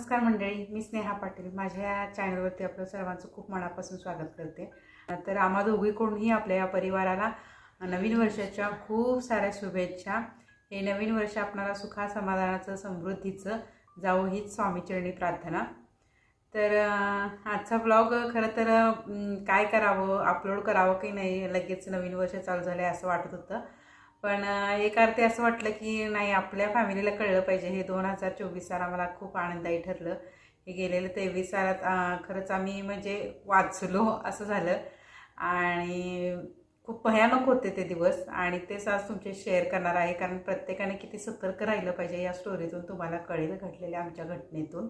नमस्कार मंडळी मी स्नेहा पाटील. माझ्या या चॅनलवरती आपलं सर्वांचं खूप मनापासून स्वागत करते. तर आम्हा दोघीकडूनही आपल्या या परिवाराला नवीन वर्षाच्या खूप साऱ्या शुभेच्छा. हे नवीन वर्ष आपणाला सुखा समाधानाचं समृद्धीचं जाऊ हीच स्वामीचरणी प्रार्थना. तर आजचा ब्लॉग खरं तर काय करावं अपलोड करावं की नाही लगेच नवीन वर्ष चालू झालं आहे असं वाटत होतं. पण एक अर्थी असं वाटलं की नाही आपल्या फॅमिलीला कळलं पाहिजे. हे दोन हजार चोवीस साल आम्हाला खूप आनंदायी ठरलं. हे गेलेलं तेवीस सालात खरंच आम्ही म्हणजे वाचलो असं झालं. आणि खूप भयानक होते ते दिवस. आणि तेच आज तुमचे शेअर करणार आहे. कारण प्रत्येकाने किती सतर्क राहिलं पाहिजे या स्टोरीतून तुम्हाला कळेल घडलेल्या आमच्या घटनेतून.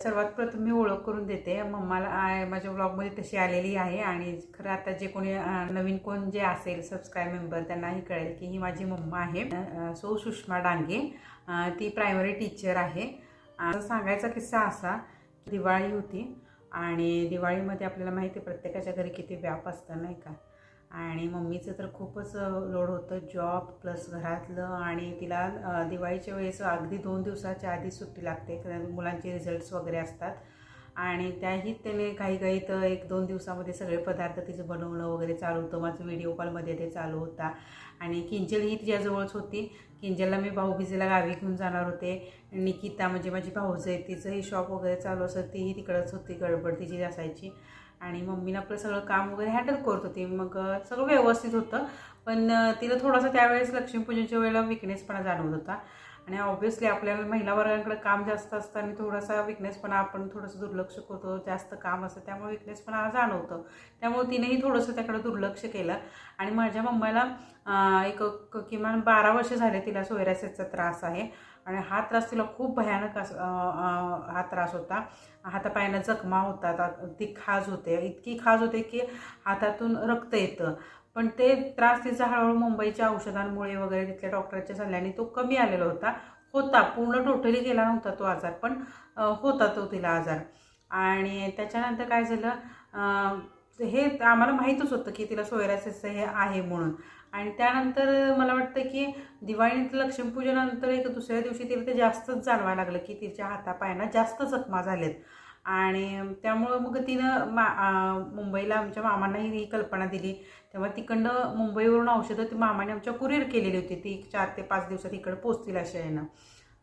सर्वात प्रथम मी ओळख करून देते. मम्माला माझ्या ब्लॉगमध्ये तशी आलेली आहे आणि खरं आता जे कोणी नवीन कोण जे असेल सबस्क्राईब मेंबर त्यांनाही कळेल की ही माझी मम्मा आहे. सो सुषमा डांगे ती प्रायमरी टीचर आहे. सांगायचा किस्सा असा दिवाळी होती आणि दिवाळीमध्ये आपल्याला माहिती आहे प्रत्येकाच्या घरी किती व्याप असतं नाही का? आणि मम्मीचं तर खूपच लोड होतं जॉब प्लस घरातलं आणि तिला दिवाळीच्या वेळेस अगदी दोन दिवसाच्या आधी सुट्टी लागते कारण मुलांचे रिझल्ट्स वगैरे असतात. आणि त्याही त्याने काही काही तर एक दोन दिवसामध्ये सगळे पदार्थ तिचं बनवणं वगैरे चालू होतं. माझं व्हिडिओ कॉलमध्ये ते चालू होता. आणि किंजल ही तिच्याजवळच होती. किंजलला मी भाऊबीजेला गावी घेऊन जाणार होते. निकिता म्हणजे माझी भाऊज आहे तिचंही शॉप वगैरे चालू असं तीही तिकडंच होती गडबड तिची असायची. आणि मम्मीनं आपलं सगळं काम वगैरे हँडल करत होती. मग सगळं व्यवस्थित होतं. पण तिला थोडासा त्यावेळेस लक्ष्मीपूजनच्या वेळेला विकनेसपणा जाणवत होता. आणि ऑब्व्हियसली आपल्याला महिला वर्गाकडे काम जास्त असतं आणि थोडासा विकनेसपणा आपण थोडंसं दुर्लक्ष करतो जास्त काम असतं त्यामुळे विकनेसपणा जाणवतं. त्यामुळे तिनेही थोडंसं त्याकडे दुर्लक्ष केलं. आणि माझ्या मम्मीला एक किमान बारा वर्ष झाले तिला सोयरासेचा त्रास आहे. आणि हा त्रास तिला खूप भयानक अस- हा त्रास होता. हातापायानं जखमा होतात ती खाज होते इतकी खाज होते की हातातून रक्त येतं. पण ते त्रास तिचा हळूहळू मुंबईच्या औषधांमुळे वगैरे तिथल्या डॉक्टरच्या सल्ल्याने तो कमी आलेला होता. होता पूर्ण टोटली गेला नव्हता तो आजार पण होता तो तिला आजार. आणि त्याच्यानंतर काय झालं हे आम्हाला माहीतच होतं की तिला सोयरासिसचं हे आहे म्हणून. आणि त्यानंतर मला वाटतं की दिवाळीत लक्ष्मीपूजनानंतर एक दुसऱ्या दिवशी तिला ते जास्तच जाणवायला लागलं की तिच्या हातापायांना जास्त जखमा झाल्यात आणि त्यामुळं मग तिनं मा मुंबईला आमच्या मामांनाही ही कल्पना दिली. तेव्हा तिकडनं मुंबईवरून औषधं ती मामाने आमच्या कुरिअर केलेली होती. ती चार ते पाच दिवसात इकडं पोचतील अशा यानं.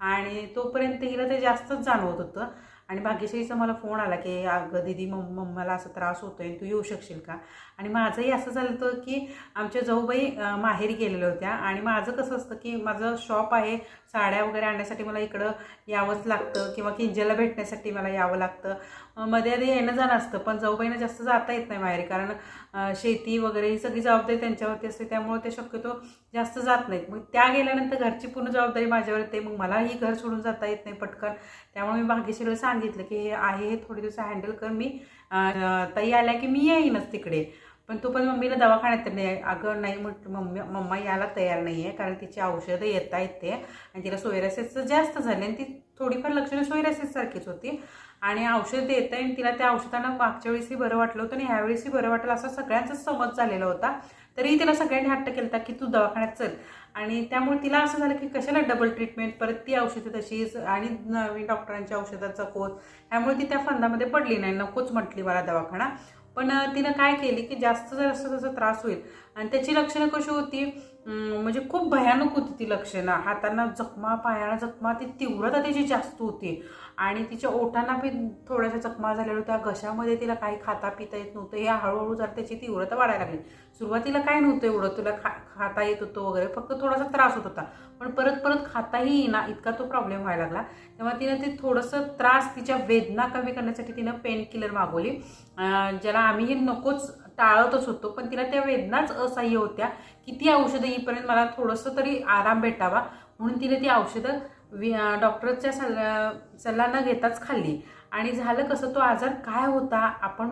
आणि तोपर्यंत हिला ते जास्तच जाणवत होतं. आणि भाग्यश्रीचा मला फोन आला की अगं दिदी मम मम्माला असा त्रास होतो आहे तू येऊ शकशील का? आणि माझंही असं झालं होतं की आमच्या जाऊबाई माहेर माहेरी गेलेल्या होत्या. आणि माझं कसं असतं की माझं शॉप आहे साड्या वगैरे आणण्यासाठी मला इकडं यावंच लागतं किंवा किंजलला भेटण्यासाठी मला यावं लागतं. मध्ये आधी येणं जाणं असतं पण जाऊबाईनं जास्त जाता येत नाही माहेरी कारण शेती वगैरे ही सगळी जबाबदारी त्यांच्यावरती असते त्यामुळे ते शक्यतो जास्त जात नाहीत. मग त्या गेल्यानंतर घरची पूर्ण जबाबदारी माझ्यावर येते मग मलाही घर सोडून जाता येत नाही पटकन. त्यामुळे मी भाग्यश्रीला सांगितलं की हे आहे हे थोडे दिवस हँडल कर मी ताई आल्या की मी येईनच तिकडे. पण तो पण मम्मीला दवाखान्यात नाही अगं नाही म्हटलं मम्मी मम्मा यायला तयार नाही आहे कारण तिची औषधं येता येते आणि तिला सोयरासेसचं जास्त झाले आणि ती थोडीफार लक्षणं सोयरासेससारखीच होती. आणि औषध देत आहे आणि तिला त्या औषधानं मागच्या वेळेसही बरं वाटलं होतं आणि ह्यावेळेसही बरं वाटलं असा सगळ्यांचाच समज झालेला होता. तरीही तिला सगळ्यांनी हट्ट केला होता की तू दवाखान्यात चल. आणि त्यामुळे तिला असं झालं की कशाला डबल ट्रीटमेंट परत ती औषधं तशीच आणि नवीन डॉक्टरांच्या औषधाचा कोर्स त्यामुळे ती त्या फंदामध्ये पडली नाही नकोच म्हटली मला दवाखाना. पण तिनं काय केली की जास्त जर असं त्रास होईल. आणि त्याची लक्षणं कशी होती? म्हणजे खूप भयानक होती ती लक्षणं. हातांना जखमा पायाला जखमा ती तीव्रता तिची जास्त होती. आणि तिच्या ओठांना बी थोड्याशा जखमा झालेल्या होत्या. घशामध्ये तिला काही खाता पिता येत नव्हतं. हे हळूहळू जर त्याची तीव्रता वाढायला लागली. सुरुवातीला काय नव्हतं एवढं. तुला खा खाता येत होतं वगैरे. फक्त थोडासा त्रास होत होता. पण परत परत खाताही येईना इतका तो प्रॉब्लेम व्हायला लागला. तेव्हा तिनं ते थोडंसं त्रास तिच्या वेदना कमी करण्यासाठी तिनं पेन किलर मागवली ज्याला आम्ही हे नकोच टाळतच होतो. पण तिला त्या वेदनाच असह्य होत्या की ती औषधं येईपर्यंत मला थोडंसं तरी आराम भेटावा. म्हणून तिने ती औषधं वि डॉक्टरच्या सल्ला सल्ला न घेताच खाल्ली. आणि झालं कसं तो आजार काय होता? आपण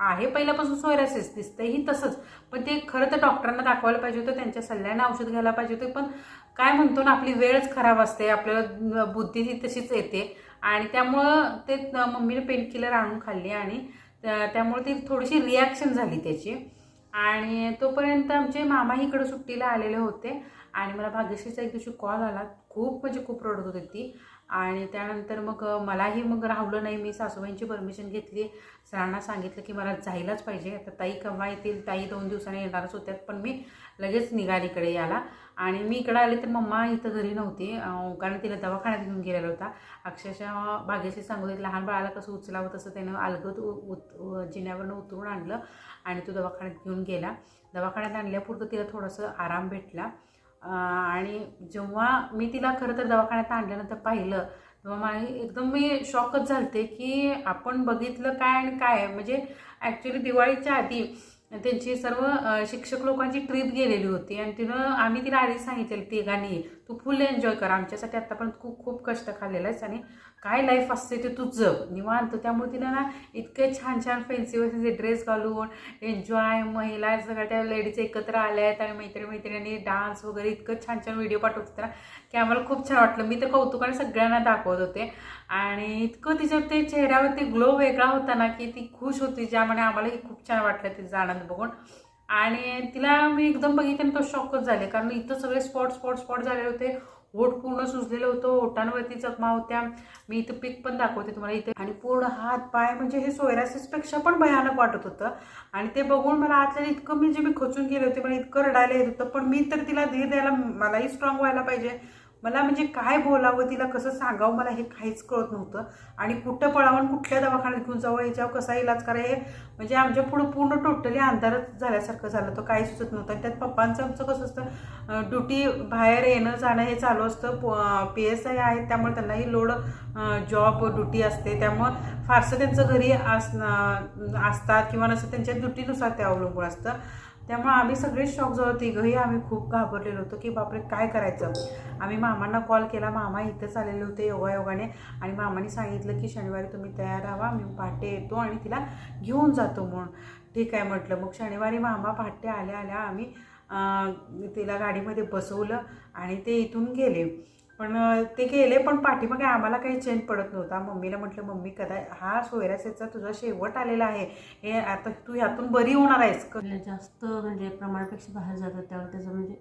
आहे पहिल्यापासून सोयरासिस दिसतंही तसंच. पण ते खरं तर डॉक्टरांना दाखवायला पाहिजे होतं त्यांच्या सल्ल्यानं औषध घ्यायला पाहिजे होते. पण काय म्हणतो ना आपली वेळच खराब असते आपल्याला बुद्धी ती तशीच येते. आणि त्यामुळं ते मम्मीने पेन किलर आणून खाल्ली आणि त्यामुळे ती थोडीशी रिॲक्शन झाली त्याची. आणि तोपर्यंत आमचे मामा इकडं सुट्टीला आलेले होते. आणि मला भाग्यश्रीचा एक दिवशी कॉल आला. खूप म्हणजे खूप रडत होती ती. आणि त्यानंतर मग मलाही मग राहवलं नाही मी सासूबाईंची परमिशन घेतली. सरांना सांगितलं की मला जायलाच पाहिजे. आता ताई केव्हा येतील? ताई दोन दिवसांनी येणारच होत्यात पण मी लगेच निघाली इकडे याला आणि मी इकडं आले तर मम्मा इथं घरी नव्हती. कारण तिला दवाखान्यात घेऊन गेलेला होता. अक्षरशः बागेशी सांगू एक लहान बाळाला कसं उचलावं तसं त्यानं अलगद उत जिन्यावरनं उतरून आणलं आणि तो दवाखान्यात घेऊन गेला. दवाखान्यात आणल्यापुरतं तिला थोडंसं आराम भेटला. आणि जेव्हा मी तिला खरं तर दवाखान्यात आणल्यानंतर पाहिलं तेव्हा मला एकदम मी शॉकच झालते की आपण बघितलं काय आणि काय. म्हणजे ॲक्च्युली दिवाळीच्या आधी त्यांची सर्व शिक्षक लोकांची ट्रिप गेलेली होती. आणि तिनं आम्ही तिला आधी सांगितलेलं तिघांनी तू फुल एन्जॉय कर. आमच्यासाठी आत्तापर्यंत खूप खूप कष्ट खाल्लेलं आहेस आणि काय लाईफ असते ते तू जग. निवांत. त्यामुळे तिनं ना इतके छान छान फॅन्सी वॅन्सी ड्रेस घालून एन्जॉय महिला सगळ्या त्या लेडीज एकत्र आल्या आहेत आणि मैत्री मैत्रिणी डान्स वगैरे इतकं छान छान व्हिडिओ पाठवत होते ना की आम्हाला खूप छान वाटलं. मी तर कौतुकाने सगळ्यांना दाखवत होते. आणि इतकं तिच्या ते चेहऱ्यावरती ग्लो वेगळा होता ना की ती खुश होती ज्यामुळे आम्हालाही खूप छान वाटलं तिचा आनंद बघून. आणि तिला मी एकदम बघितलं तो शॉकच झाले कारण इथं सगळे स्पॉट स्पॉट स्पॉट झाले होते. ओठ पूर्ण सुजलेलं होतं ओठांवरती चकमा होत्या. मी इथं पीक पण दाखवते तुम्हाला इथे. आणि पूर्ण हात पाय म्हणजे हे सोयरासिसपेक्षा पण भयानक वाटत होतं. आणि ते बघून मला आतल्या इतकं म्हणजे मी खचून गेले होते मला इतकं रडायला येत होतं पण मी तर तिला धीर द्यायला मलाही स्ट्रॉंग व्हायला पाहिजे. मला म्हणजे काय बोलावं तिला कसं सांगावं मला हे काहीच कळत नव्हतं. आणि कुठं पळावं कुठल्या दवाखान्यात घेऊन जावं ह्याच्यावर कसा इलाज करा हे म्हणजे आमच्या पुढं पूर्ण टोटली अंधारच झाल्यासारखं झालं. तर काही सुचत नव्हतं. आणि त्यात पप्पांचं आमचं कसं असतं ड्युटी बाहेर येणं जाणं हे चालू असतं. पी एस आय आहेत त्यामुळे त्यांनाही लोड जॉब ड्युटी असते. त्यामुळं फारसं त्यांचं घरी अस असतात किंवा नसं त्यांच्या ड्युटीनुसार ते अवलंबून असतं. त्यामुळे आम्ही सगळे शॉक जवळ तिघंही आम्ही खूप घाबरलेलो होतो की बापरे काय करायचं? आम्ही मामांना कॉल केला. मामा इथंच आलेले होते योगायोगाने आणि मामाने सांगितलं की शनिवारी तुम्ही तयार राहा मी पहाटे येतो आणि तिला घेऊन जातो म्हणून. ठीक आहे म्हटलं. मग शनिवारी मामा पहाटे आल्या आल्या आम्ही तिला गाडीमध्ये बसवलं आणि ते इथून गेले. पण ते गेले पण पाठीमागे आम्हाला काही चेंज पडत नव्हता. मम्मीला म्हटलं मम्मी कदा हा सोयरासेचा तुझा शेवट आलेला आहे. हे आता तू ह्यातून बरी होणार आहेस. क- आपल्याला जास्त म्हणजे प्रमाणापेक्षा बाहेर जातात त्यावर त्याचं म्हणजे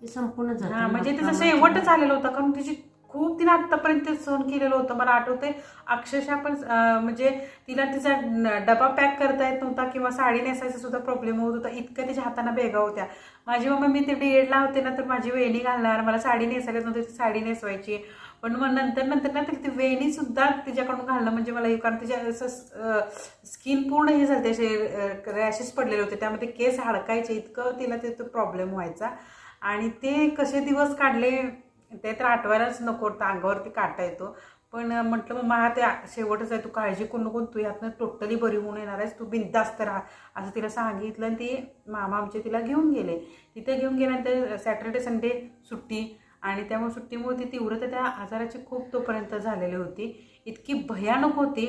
ते संपूर्ण जातं हा म्हणजे त्याचा शेवटच आलेला होता कारण तिची खूप तिनं आत्तापर्यंत सहन केलेलं होतं मला आठवते अक्षरशः पण म्हणजे तिला तिचा डबा पॅक करता येत नव्हता किंवा साडी नेसायचा सुद्धा प्रॉब्लेम होत होता. इतकं तिच्या हाताना बेगा होत्या. माझी मम्मी मी ते डी एडला होते ना तर माझी वेणी घालणार. मला साडी नेसायला नव्हती ती साडी नेसवायची. पण मग नंतर नंतर ना ती वेणी सुद्धा तिच्याकडून घालणं म्हणजे मला कारण तिच्या असं स्किन पूर्ण हे झालं असे रॅशेस पडलेले होते. त्यामध्ये केस हडकायचे इतकं तिला ते प्रॉब्लेम व्हायचा. आणि ते कसे दिवस काढले ते तर आठवायलाच नको होतं अंगावरती काटा येतो. पण म्हटलं मग मला ते शेवटच आहे तू काळजी करू नको तू यातनं टोटली बरी होऊन येणार आहेस तू बिंदास्त राहा. असं तिला सांगितलं आणि ती मामा आमचे तिला घेऊन गेले. तिथे घेऊन गेल्यानंतर सॅटर्डे संडे सुट्टी आणि त्यामुळे सुट्टीमुळे ती तीव्रता त्या आजाराची खूप तोपर्यंत झालेली होती. इतकी भयानक होती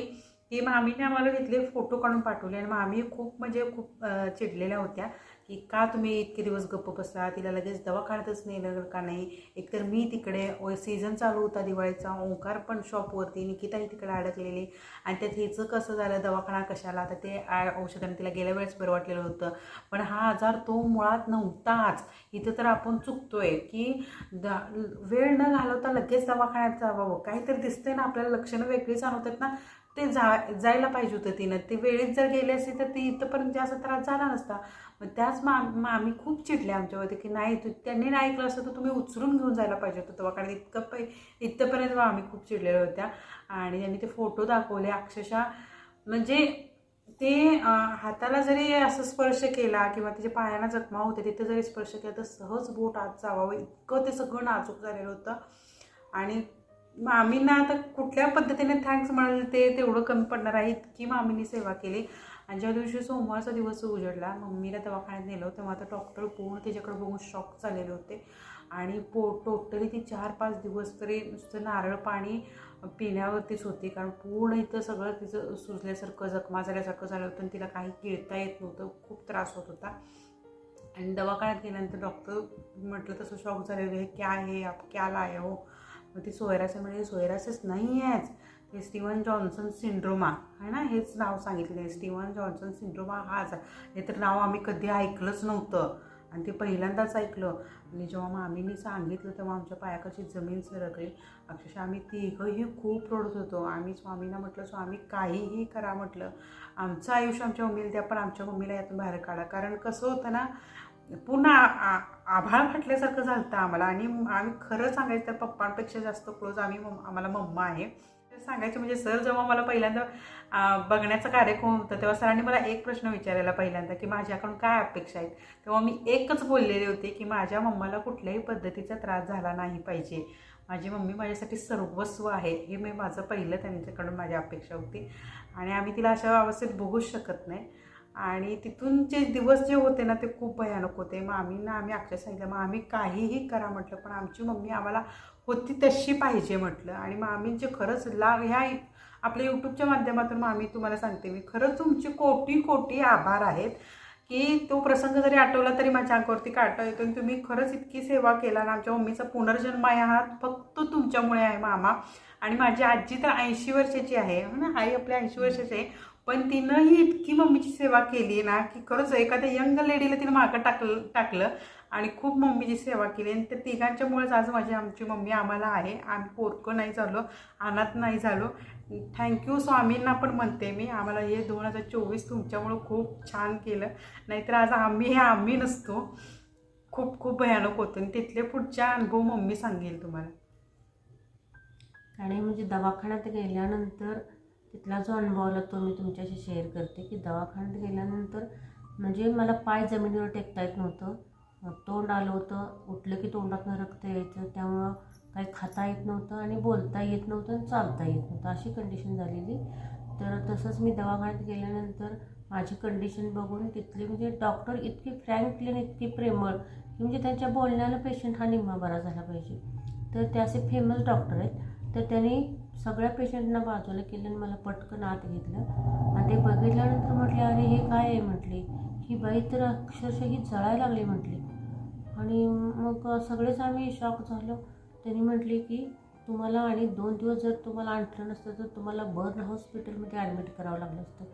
की मामीने आम्हाला तिथले फोटो काढून पाठवले आणि मामी खूप म्हणजे खूप चिडलेल्या होत्या. की का तुम्ही इतके दिवस गप्प बसला? तिला लगेच दवाखान्यातच नेलं का नाही? एकतर मी तिकडे सीझन चालू होता दिवाळीचा ओंकार पण शॉपवरती निकिताही तिकडे अडकलेली. आणि त्यात हिचं कसं झालं दवाखाना कशाला? आता ते औषधाने तिला गेल्या वेळेस बरं वाटलेलं होतं. पण हा आजार तो मुळात नव्हताच. इथं तर आपण चुकतोय की द वेळ न घालवता लगेच दवाखान्यात जावं. काहीतरी दिसतंय ना आपल्याला लक्षणं वेगळी जाणवतात ना. ते जा जायला पाहिजे होतं तिनं. ते वेळेत जर गेली असते तर ती इथंपर्यंत जास्त त्रास झाला नसता. मग त्याच मा आम्ही खूप चिडले आमच्यावरती की नाही तू त्यांनी नाही ऐकलं असतं तर तुम्ही उचलून घेऊन जायला पाहिजे होतं तेव्हा. कारण इतकं पै इथंपर्यंत आम्ही खूप चिडलेल्या होत्या. आणि त्यांनी ते फोटो दाखवले अक्षरशः. म्हणजे ते हाताला जरी असं स्पर्श केला किंवा त्याच्या पायांना जखमा होते तिथे जरी स्पर्श केला तर सहज बोट आत जावावं इतकं ते सगळं नाजूक झालेलं होतं. आणि मामींना आता कुठल्या पद्धतीने थँक्स म्हणाले ते तेवढं कमी पडणार आहे. इतकी मामींनी सेवा केली. आणि ज्या दिवशी सोमवारचा दिवस उजडला मम्मीला दवाखान्यात नेलं तेव्हा आता डॉक्टर पूर्ण त्याच्याकडे बघून शॉक झालेले होते. आणि पो टोटली ती चार पाच दिवस तरी नुसतं नारळ पाणी पिण्यावरतीच होती. कारण पूर्ण इथं सगळं तिचं सुजल्यासारखं जखमा झाल्यासारखं झालं होतं. आणि तिला काही गिळता येत नव्हतं. खूप त्रास होत होता. आणि दवाखान्यात गेल्यानंतर डॉक्टर म्हटलं तसं शॉक झालेलं आहे. क्या आहे आप? क्या लाया हो? मग ते सोयरास म्हणजे सोयरासिस नाही आहेच हे स्टीवन जॉन्सन सिंड्रोमा. आहे ना? हेच नाव सांगितलं आहे. स्टीवन जॉन्सन सिंड्रोमा हा आजार हे तर नाव आम्ही कधी ऐकलंच नव्हतं. आणि ते पहिल्यांदाच ऐकलं. आणि जेव्हा मामीनी सांगितलं तेव्हा आमच्या पायाकडची जमीन सरकली. अक्षरशः आम्ही तिघंही खूप रडत होतो. आम्ही स्वामींना म्हटलं स्वामी काहीही करा म्हटलं. आमचं आयुष्य आमच्या मम्मीला द्या पण आमच्या मम्मीला यातून बाहेर काढा. कारण कसं होतं ना पूर्ण आ- आभाळ फाटल्यासारखं झालं होतं आम्हाला. आणि आम्ही खरं सांगायचं तर पप्पांपेक्षा जास्त क्लोज आम्ही आम्हाला मम्मा आहे. तर म्हणजे सर जेव्हा मला पहिल्यांदा बघण्याचं बघण्याचा कार्यक्रम होता तेव्हा सरांनी मला एक प्रश्न विचारलेला पहिल्यांदा की माझ्याकडून काय अपेक्षा आहेत? तेव्हा मी एकच बोललेले होते की माझ्या मम्माला कुठल्याही पद्धतीचा त्रास झाला नाही पाहिजे. माझी मम्मी माझ्यासाठी सर्वस्व आहे. हे मी माझं पहिलं त्यांच्याकडून माझी अपेक्षा होती. आणि आम्ही तिला अशा अवस्थेत बघूच शकत नाही. आणि तिथूनचे दिवस जे होते ना ते खूप भयानक होते. मग आम्हींना आम्ही अक्षर सांगितलं मग आम्ही काहीही करा म्हटलं. पण आमची मम्मी आम्हाला होती तशी पाहिजे म्हटलं. आणि मग आम्ही जे खरंच ला ह्या आपल्या यूट्यूबच्या माध्यमातून मग आम्ही तुम्हाला सांगते मी खरंच तुमचे कोटी कोटी आभार आहेत की तो प्रसंग जरी आठवला तरी माझ्या अंगावरती काटा येतो आणि तुम्ही खरंच इतकी सेवा केला ना आमच्या मम्मीचा पुनर्जन्म आहे हा फक्त तुमच्यामुळे आहे मामा. आणि माझी आजी तर ऐंशी वर्षाची आहे ना? आई आपल्या ऐंशी वर्षाची आहे. पण तिनंही इतकी मम्मीची सेवा केली ना की खरंच एखाद्या यंग लेडीला तिनं मागं टाकलं टाकलं आणि खूप मम्मीची सेवा केली. आणि त्या तिघांच्यामुळेच आज माझी आमची मम्मी आम्हाला आहे. आम्ही पोरकं नाही झालो अनाथ नाही झालो. थँक्यू स्वामींना पण म्हणते मी. आम्हाला हे दोन हजार चोवीस तुमच्यामुळं खूप छान केलं. नाहीतर आज आम्ही हे आम्ही नसतो. खूप खूप भयानक होतं. आणि तिथले पुढच्या अनुभव मम्मी सांगेल तुम्हाला. आणि म्हणजे दवाखान्यात गेल्यानंतर तिथला जो अनुभव आला तो मी तुमच्याशी शेअर करते की दवाखान्यात गेल्यानंतर म्हणजे मला पाय जमिनीवर टेकता येत नव्हतं. तोंड आलं होतं उठलं की तोंडातनं रक्त यायचं त्यामुळं काही खाता येत नव्हतं आणि बोलता येत नव्हतं आणि चालता येत नव्हतं. अशी कंडिशन झालेली. तर तसंच मी दवाखान्यात गेल्यानंतर माझी कंडिशन बघून तिथले म्हणजे डॉक्टर इतके फ्रँकली आणि इतके प्रेमळ की म्हणजे त्यांच्या बोलण्यानं पेशंट हा निम्मा बरा झाला पाहिजे. तर ते असे फेमस डॉक्टर आहेत. तर त्यांनी सगळ्या पेशंटना बाजूला केलं आणि मला पटकन आत घेतलं. आणि ते बघितल्यानंतर म्हटले अरे हे काय आहे? म्हटले ही बाई तर अक्षरशः ही जळायला लागली म्हटली. आणि मग सगळेच आम्ही शॉक झालो. त्यांनी म्हटले की तुम्हाला आणि दोन दिवस जर तुम्हाला आणलं नसतं तर तुम्हाला बर्न हॉस्पिटलमध्ये ॲडमिट करावं लागलं असतं.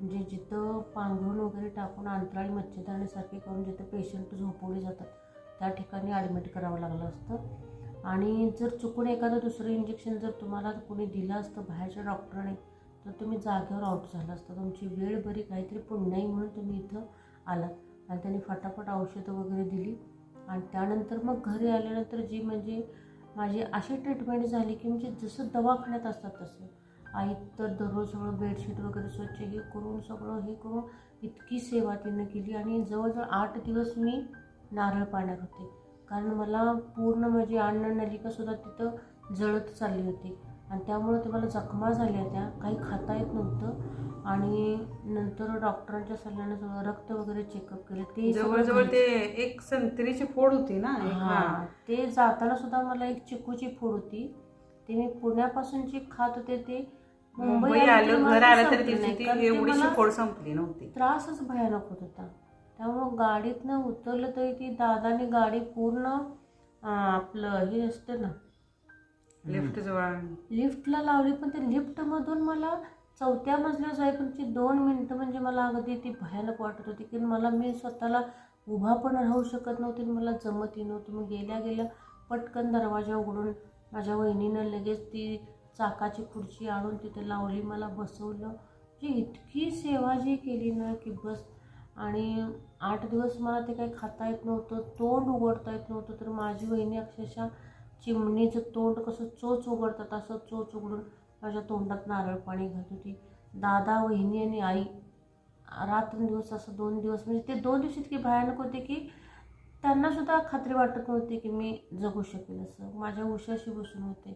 म्हणजे जिथं पांघरून वगैरे टाकून अंतराळी मच्छरदाणीसारखे करून जिथं पेशंट झोपवले जातात त्या ठिकाणी ॲडमिट करावं लागलं असतं. आणि जर चुकून एखादं दुसरं इंजेक्शन जर तुम्हाला कोणी दिलं असतं बाहेरच्या डॉक्टरने तर तुम्ही जागेवर आउट झाला असता. तुमची वेळ बरी काहीतरी पुण्याई म्हणून तुम्ही इथं आलात. आणि त्यांनी फटाफट औषधं वगैरे दिली. आणि त्यानंतर मग घरी आल्यानंतर जी म्हणजे माझी अशी ट्रीटमेंट झाली की म्हणजे जसं दवाखान्यात असतात तसं. आई तर दररोज सगळं बेडशीट वगैरे स्वच्छ हे करून सगळं हे करून इतकी सेवा तिनं केली. आणि जवळजवळ आठ दिवस मी नारळ पाण्यात होते. कारण मला पूर्ण माझी अन्न नलिकासुद्धा तिथं जळत चालली होती. आणि त्यामुळे ते मला जखमा झाल्या त्या काही खाता येत नव्हतं. आणि नंतर डॉक्टरांच्या सल्ल्यानं सगळं रक्त वगैरे चेकअप केलं. ते जवळजवळ ते एक संत्रीची फोड होती ना हा. ते जाताना सुद्धा मला एक चिकूची फोड होती. ते मी पुण्यापासून जी खात होते ते मुंबई आली घर आलं तरी एवढीशी फोड संपली नव्हती. त्रासच भयानक होत होता. त्यामुळं गाडीतनं उतरलं तरी ती दादाने गाडी पूर्ण आपलं हे असतं ना. लिफ्ट जवळ. लिफ्टला लावली पण ते लिफ्टमधून मला चौथ्या मजल्यावर जाईपर्यंतची दोन मिनटं म्हणजे मला अगदी ती भयानक वाटत होती की मला मी स्वतःला उभा पण राहू शकत नव्हते मला जमतही नव्हतं. मग गेल्या गेल्या पटकन दरवाजा उघडून माझ्या वहिनीनं लगेच ती चाकाची खुर्ची आणून तिथे लावली मला बसवलं. म्हणजे इतकी सेवा जी केली ना की बस आणि आठ दिवस मला ते काही खाता येत नव्हतं तोंड उघडता येत नव्हतं. तर माझी वहिनी अक्षरशः चिमणीचं तोंड कसं चोच उघडतात असं चोच उघडून माझ्या तोंडात नारळ पाणी घालत होती. दादा वहिनी आणि आई रात्रंदिवस असं दोन दिवस म्हणजे ते दोन दिवस इतके भयानक होते की त्यांनासुद्धा खात्री वाटत नव्हती की मी जगू शकेल असं. माझ्या उशाशी बसून होते.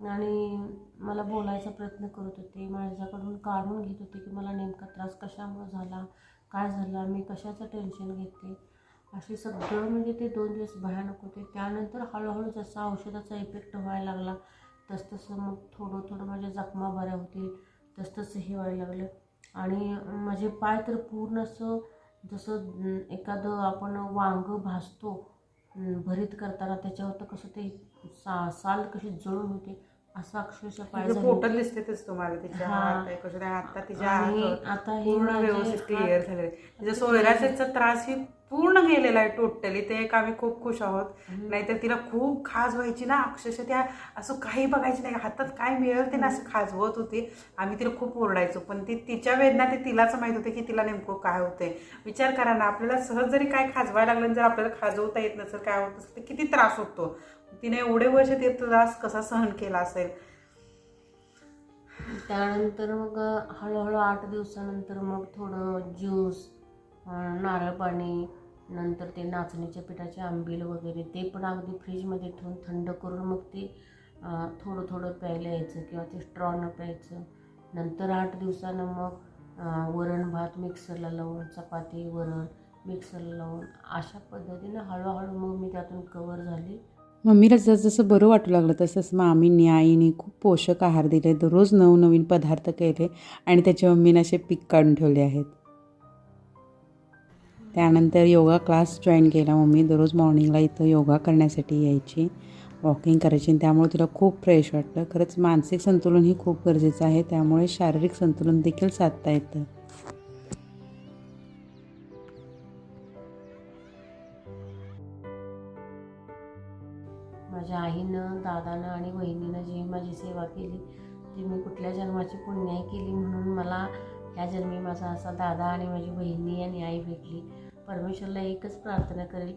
आणि मला बोलायचा प्रयत्न करत होते. माझ्याकडून काढून घेत होते की मला नेमका त्रास कशामुळे झाला काय झालं मी कशाचं टेन्शन घेते? असे सगळं म्हणजे ते दोन दिवस भयानक होते. त्यानंतर हळूहळू जसा औषधाचा इफेक्ट व्हायला लागला तसतसं मग थोडं थोडं माझ्या जखमा बऱ्या होतील तसतसं हे व्हायला लागलं. आणि माझे पाय तर पूर्ण असं जसं एखादं आपण वांग भासतो भरीत करताना त्याच्यावर तर कसं ते सा साल कशी जळून होते. असं अक्षरशः पाय तिचं झाले. पोटात होते. दिसतेच तुम्हाला तिच्या हा. हात आहे कसं त्या आता तिच्या आणि हात आता हे पूर्ण माझे व्यवस्थित हात- क्लिअर झाले त्रास ही पूर्ण गेलेला आहे टोटली ते एक आम्ही खूप खुश आहोत. नाहीतर तिला खूप खाज व्हायची ना. अक्षरशः त्या असं काही बघायची नाही. हातात काय मिळेल ते ना असं खाजवत होती आम्ही तिला खूप ओरडायचो. पण ती तिच्या वेदना ते तिलाच माहीत होते की तिला नेमकं काय होतंय. विचार करा ना. आपल्याला सहज जरी काय खाजवायला लागलं आणि जर आपल्याला खाजवता येत नसेल काय होत असेल तर किती त्रास होतो. तिने एवढे वर्ष ते त्रास कसा सहन केला असेल? त्यानंतर मग हळूहळू आठ दिवसानंतर मग थोडं ज्यूस नारळ पाणी नंतर ते नाचणीच्या पिठाचे आंबील वगैरे ते पण अगदी फ्रीजमध्ये ठेवून थंड करून मग ते थोडं थोडं प्यायला यायचं किंवा ते स्ट्रॉनं प्यायचं. नंतर आठ दिवसानं मग वरण भात मिक्सरला लावून चपाती वरण मिक्सरला लावून अशा पद्धतीनं हळूहळू मग मी त्यातून कवर झाली. मम्मीला जसं बरं वाटू लागलं तसंच मामींनी आईने खूप पोषक आहार दिले दररोज नवनवीन पदार्थ केले आणि त्याच्या मम्मीने असे पीक काढून ठेवले आहेत. त्यानंतर योगा क्लास जॉईन केला मम्मी दररोज मॉर्निंगला इथं योगा करण्यासाठी यायची वॉकिंग करायची आणि त्यामुळे तिला खूप फ्रेश वाटलं. खरंच मानसिक संतुलन ही खूप गरजेचं आहे त्यामुळे शारीरिक संतुलन देखील साधता येतं. माझ्या आईनं दादानं आणि वहिनीनं जी माझी सेवा केली ती मी कुठल्या जन्माची पुण्याई केली म्हणून मला ह्या जन्मी माझा असा दादा आणि माझी बहिणी आणि आई भेटली. परमेश्वरला एकच प्रार्थना करेल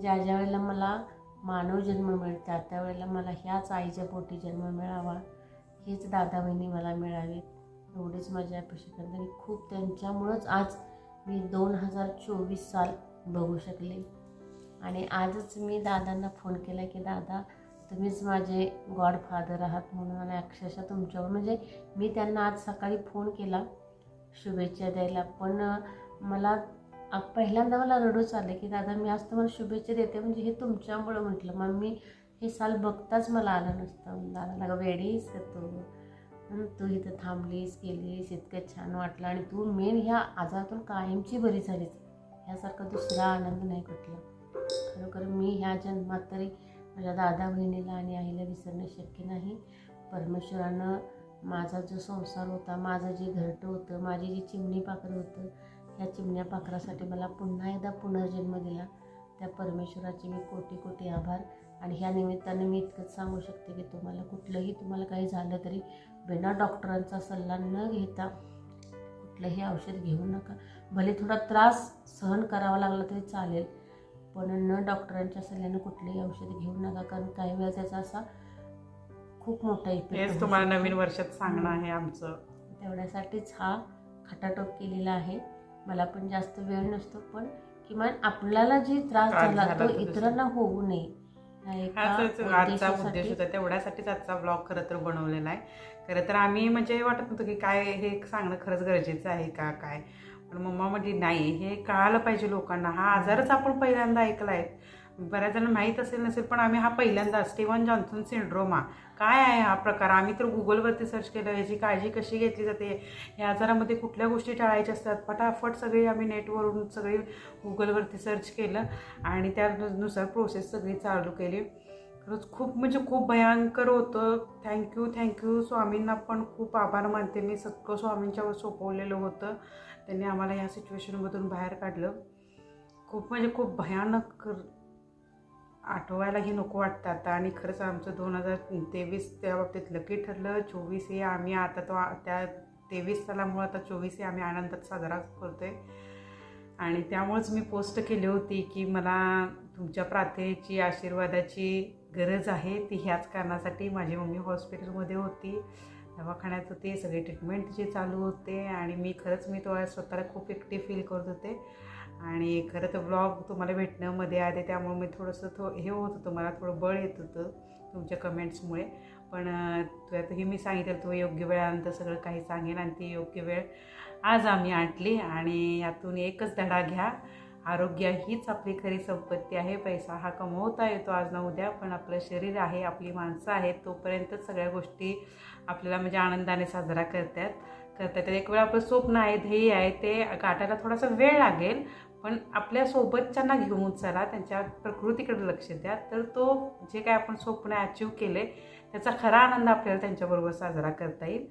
ज्या ज्या वेळेला मला मानव जन्म मिळतात त्यावेळेला मला ह्याच आईच्या पोटी जन्म मिळावा हेच दादा बहिणी मला मिळावेत. एवढीच माझी अपेक्षा करते आणि खूप त्यांच्यामुळंच आज मी दोन हजार चोवीस साल बघू शकले. आणि आजच मी दादांना फोन केला की दादा तुम्हीच माझे गॉडफादर आहात म्हणून आणि अक्षरशः तुमच्यावर म्हणजे मी त्यांना आज सकाळी फोन केला शुभेच्छा द्यायला. पण मला पहिल्यांदा मला रडूच आले की दादा मी आज तुम्हाला शुभेच्छा देते म्हणजे हे तुमच्यामुळं म्हटलं. मग मी हे साल बघताच मला आलं नसतं. दादा लगा वेळीच तू. तू इथं थांबलीस गेलीस इतकं छान वाटलं आणि तू मेन ह्या आजारातून कायमची बरी झालीस. ह्यासारखा दुसरा आनंद नाही कुठला. खरोखर मी ह्या जन्मात तरी माझ्या दादा बहिणीला आणि आईला विसरणं शक्य नाही. परमेश्वरानं माझा जो संसार होता माझं जे घरटं होतं माझी जी चिमणी पाखरं होतं ह्या चिमण्या पाखरासाठी मला पुन्हा एकदा पुनर्जन्म दिला. त्या परमेश्वराचे मी कोटी कोटी आभार आणि ह्या निमित्तानं मी इतकंच सांगू शकते की तुम्हाला कुठलंही तुम्हाला काही झालं तरी बिना डॉक्टरांचा सल्ला न घेता कुठलंही औषध घेऊ नका. भले थोडा त्रास सहन करावा लागला तरी चालेल पण न डॉक्टरांच्या सल्ल्यानं कुठलंही औषध घेऊ नका कारण काही वेळा त्याचा असा खूप मोठा इफेक्ट तुम्हाला नवीन वर्षात सांगणं आहे आमचं. तेवढ्यासाठीच हा खटाटोप केलेला आहे. मला पण जास्त वेळ नसतो पण किमान आपल्याला जे त्रास झाला तो इतरांना होऊ नये. आजचा उद्देश होता. तेवढ्यासाठीच आजचा ब्लॉग खरं तर बनवलेला आहे. खरं तर आम्ही म्हणजे वाटत नव्हतं की काय हे सांगणं खरंच गरजेचं आहे का काय? पण मम्मा म्हटली नाही हे कळालं पाहिजे लोकांना. हा आजारच आपण पहिल्यांदा ऐकला आहे बऱ्याच जण माहीत असेल नसेल पण आम्ही हा पहिल्यांदा स्टीवन जॉन्सन सिंड्रोमा. काय आहे हा प्रकार? आम्ही तर गुगलवरती सर्च केलं याची काळजी कशी घेतली जाते? या आजारामध्ये कुठल्या गोष्टी टाळायच्या असतात? फटाफट सगळी आम्ही नेटवरून सगळी गुगलवरती सर्च केलं आणि त्यानुसार प्रोसेस सगळी चालू केली. खरंच खूप म्हणजे खूप भयंकर होतं. Thank you thank you. स्वामींना पण खूप आभार मानते मी. सगळं स्वामींच्यावर सोपवलेलं होतं. त्यांनी आम्हाला या सिच्युएशनमधून बाहेर काढलं. खूप म्हणजे खूप भयानक आठवायलाही नको वाटतं आता. आणि खरंच आमचं दोन हजार तेवीस त्या बाबतीत लकी ठरलं. चोवीस हे आम्ही आता तो त्या तेवीस सालामुळं आता चोवीस हे आम्ही आनंदात साजरा करतो आहे आणि त्यामुळंच मी पोस्ट केली होती की मला तुमच्या प्रार्थनेची आशीर्वादाची गरज आहे. ती ह्याच कारणासाठी माझी मम्मी हॉस्पिटलमध्ये होती. दवाखान्यात होते सगळे ट्रीटमेंट जे चालू होते आणि मी खरंच मी तो स्वतःला खूप एकटी फील करत होते. आणि खरं तर ब्लॉग तुम्हाला भेटणं मध्ये आले त्यामुळे मी थोडंसं थो हे होत होतं मला थोडं बळ येत होतं तुमच्या कमेंट्समुळे पण अं, मी सांगितलं तो योग्य वेळानंतर सगळं काही सांगेन आणि ती योग्य वेळ आज आम्ही आणली आणि यातून एकच धडा घ्या. आरोग्य हीच आपली खरी संपत्ती आहे. पैसा हा कमवता येतो. आज ना उद्या पण आपलं शरीर आहे आपली माणसं आहेत तोपर्यंतच सगळ्या गोष्टी आपल्याला म्हणजे आनंदाने साजरा करतात. करतात. एक वेळ आपलं स्वप्न आहे ध्येय आहे ते गाठायला थोडासा वेळ लागेल. पण आपल्या सोबतच्यांना घेऊन चला त्यांच्या प्रकृतीकडे लक्ष द्या. तर तो जे काय आपण स्वप्न अचीव केले त्याचा खरा आनंद आपल्याला त्यांच्याबरोबर साजरा करता येईल.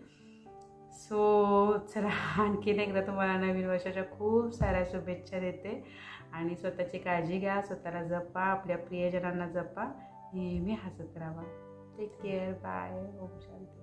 सो चला आणखीन एकदा तुम्हाला नवीन वर्षाच्या खूप साऱ्या शुभेच्छा देते. आणि स्वतःची काळजी घ्या स्वतःला जपा आपल्या प्रियजनांना जपा. नेहमी हसत राहा. टेक केअर बाय ओम शांती.